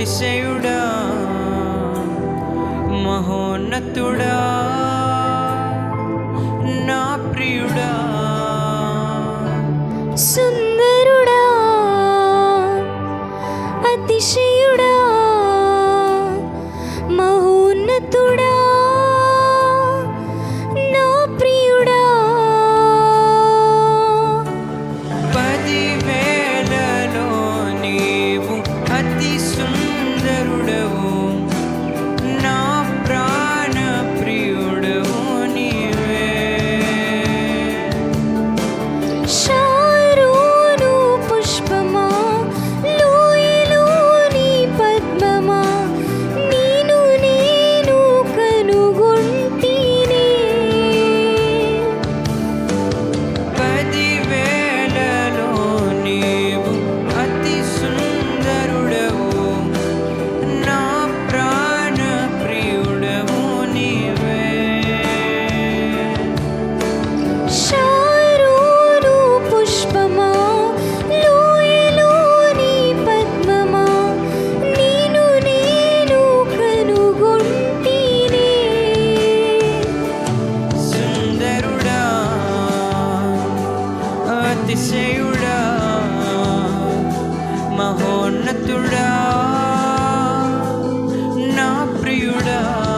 అతిశయుడా మహోన్నతుడా? నా ప్రియుడా? blue అతిశయుడా మహోన్నతుడా? నా ప్రియుడా?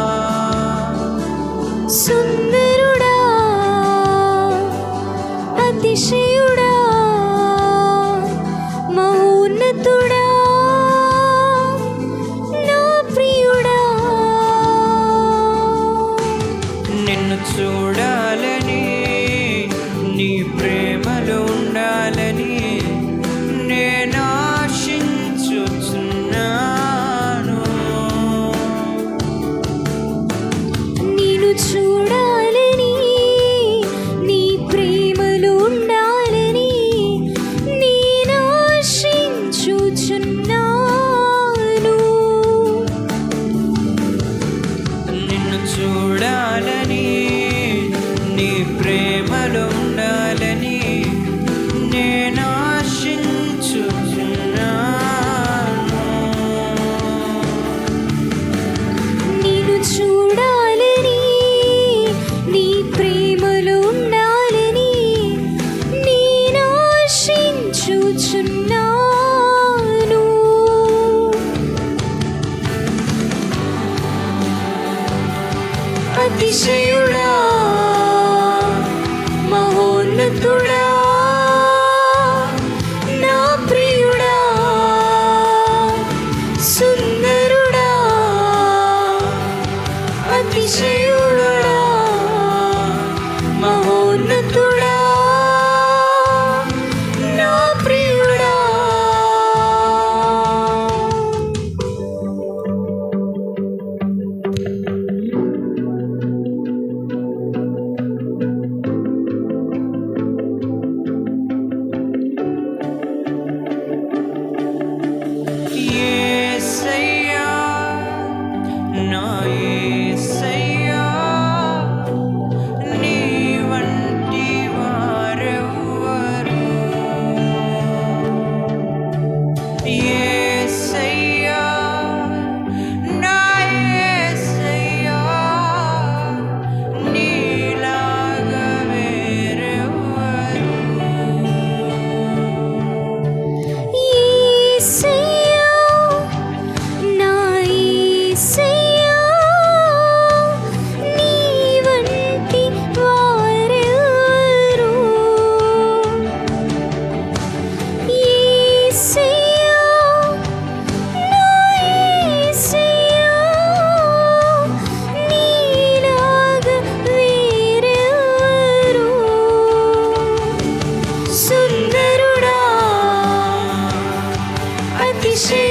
See. 心。